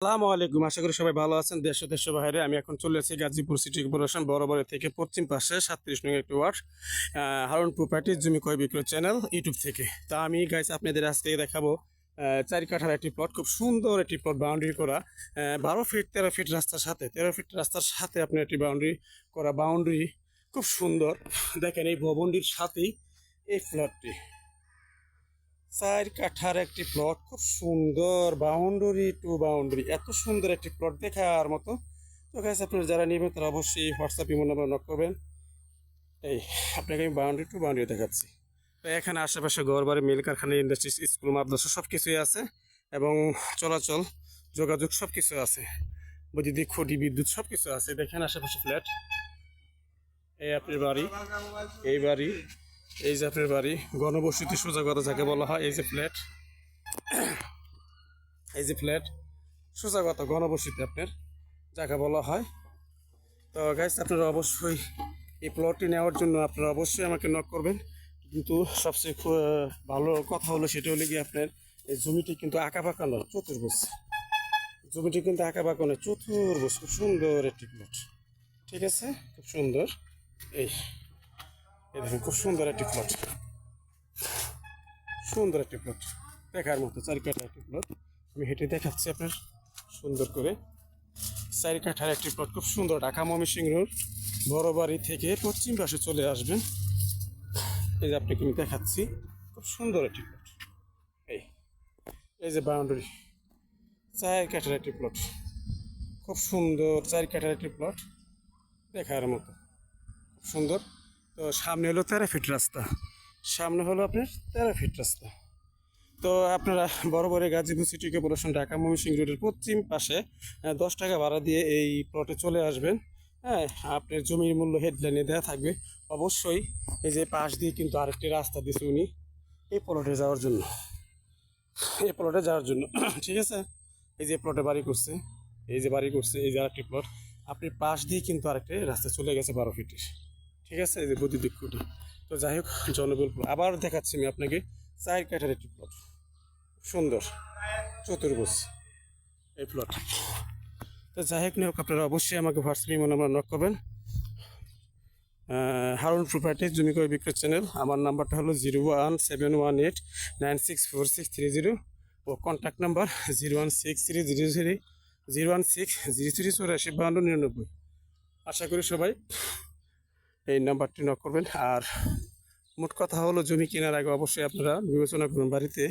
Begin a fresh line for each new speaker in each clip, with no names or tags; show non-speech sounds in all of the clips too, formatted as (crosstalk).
আসসালামু আলাইকুম। আশা করি সবাই ভালো আছেন। দেশ ও দেশের বাইরে। আমি এখন চলে এসেছি গাজীপুর সিটি কর্পোরেশন বরাবর থেকে পশ্চিম পাশে সাতত্রিশ নং একটি ওয়ার্ড হারুন প্রপার্টি জমি ক্রয় বিক্রয় চ্যানেল ইউটিউব থেকে। তা আমি গাইস আপনাদের আজকে দেখাবো চারি কাঠার একটি প্লট খুব সুন্দর একটি প্লট বাউন্ডারি করা বারো ফিট তেরো ফিট রাস্তার সাথে। তেরো ফিট রাস্তার সাথে আপনি একটি বাউন্ডারি করা বাউন্ডারি খুব সুন্দর। দেখেন এই ভবনটির সাথেই এই প্লটটি চার কাঠার একটি প্লট খুব সুন্দর বাউন্ডারি টু বাউন্ডারি এত সুন্দর একটি প্লট দেখার মতো। তো গাছ আপনারা যারা নেবেন তারা অবশ্যই হোয়াটসঅ্যাপ ইমো নাম্বার নক করবেন। এই, আপনাকে আমি বাউন্ডারি টু বাউন্ডারি দেখাচ্ছি। তো এখানে আশেপাশে ঘর বাড়ি মিল কারখানা ইন্ডাস্ট্রি স্কুল মাদ্রাসা সব কিছুই আছে এবং চলাচল, যোগাযোগ সব কিছু আছে। বৈদ্যুতিক, খুঁটি, বিদ্যুৎ সব কিছু আছে। দেখেন আশেপাশে ফ্ল্যাট এই আপনার বাড়ি, এই বাড়ি। এই যে আপনার বাড়ি, গণবসতি সোজা কথা যাকে বলা হয়, এই যে ফ্ল্যাট এই যে ফ্ল্যাট সোজা কথা, গণবসতি আপনার, যাকে বলা হয়। তো গাইস আপনারা অবশ্যই এই প্লটটি নেওয়ার জন্য আপনারা অবশ্যই আমাকে নক করবেন। কিন্তু সবচেয়ে ভালো কথা হলো সেটা হলো গিয়ে আপনার এই জমিটি কিন্তু আঁকা পাকা নয়, চতুর্ভুজ। জমিটি কিন্তু আঁকা পাকা নয়, চতুর্ভুজ। খুব সুন্দর একটি প্লট ঠিক আছে? খুব সুন্দর। এই। এই দেখেন, খুব সুন্দর একটি প্লট সুন্দর একটি প্লট দেখার মতো চারি কাঠার একটি প্লট আমি হেঁটে দেখাচ্ছি আপনার, সুন্দর করে। চারি কাঠার একটি প্লট খুব সুন্দর। ঢাকা ময়মনসিং রোড বড় বাড়ি থেকে পশ্চিম পাশে চলে আসবেন। এই যে আপনাকে আমি দেখাচ্ছি, খুব সুন্দর একটি প্লট এই এই যে বাউন্ডারি চার কাঠার একটি প্লট খুব সুন্দর চার কাঠার একটি প্লট দেখার মতো। খুব সুন্দর। তো সামনে হলো তেরো ফিট রাস্তা। সামনে হলো আপনার তেরো ফিট রাস্তা। তো আপনারা বড় গাজীপুর সিটি কর্পোরেশন, ঢাকা ময়মনসিংহ রোডের পশ্চিম পাশে দশ টাকা ভাড়া দিয়ে এই প্লটে চলে আসবেন। হ্যাঁ আপনার জমির মূল্য হেডলাইনে দেওয়া থাকবে। অবশ্যই এই যে পাশ দিয়ে কিন্তু আরেকটি রাস্তা দিয়েছে উনি, এই প্লটে যাওয়ার জন্য। এই প্লটে যাওয়ার জন্য। (clears throat) ঠিক আছে? এই যে প্লটে বাড়ি করছে, এই যে বাড়ি করছে, এই যে আরেকটি প্লট আপনি পাশ দিয়ে কিন্তু আরেকটি রাস্তা চলে গেছে বারো ফিটের। ঠিক আছে? এই যে বৈদ্যুতিক খুঁটি তো যাই হোক জনবল আবার দেখাচ্ছি আমি আপনাকে চার কাঠার একটি প্লট সুন্দর, চতুর্ভুজ এই প্লট তো যাই হোক নিয়োগ আপনারা অবশ্যই আমাকে হোয়াটসঅ্যাপ ইমো নাম্বার নক করবেন। হারুন প্রপার্টিজ জমি করে বিক্রয় চ্যানেল। আমার নাম্বারটা হলো zero one seven one eight nine six four six three zero. ও contact number zero one six three zero three, zero one six zero three চৌরাশি বাহান্ন নিরানব্বই। আশা করি সবাই এই নাম্বারটি নক করবেন। আর মোট কথা হলো, জমি কেনার আগে অবশ্যই আপনারা বিবেচনা করুন বাড়িতে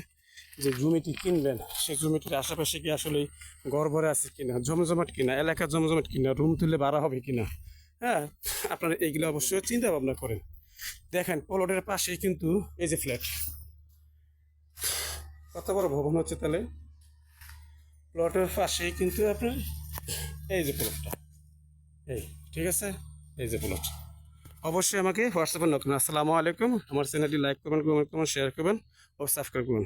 যে জমিটি কিনবেন, সেই জমিটির আশেপাশে কি আসলে ভরে আছে কিনা, জমজমাট কিনা, এলাকার জমজমাট কিনা, রুম তুলে ভাড়া হবে কিনা হ্যাঁ আপনারা এইগুলো অবশ্যই চিন্তা ভাবনা করেন। দেখেন, প্লটের পাশেই কিন্তু এই যে ফ্ল্যাট কত বড় ভবন হচ্ছে তাহলে? প্লটের পাশেই কিন্তু আপনার এই যে প্লটটা এই, ঠিক আছে? এই যে প্লট অবশ্যই আমাকে হোয়াটসঅ্যাপে নতুন আসসালামু আলাইকুম। আমার চ্যানেলটি লাইক করবেন, কমেন্ট করবেন শেয়ার করবেন ও সাবস্ক্রাইব করবেন।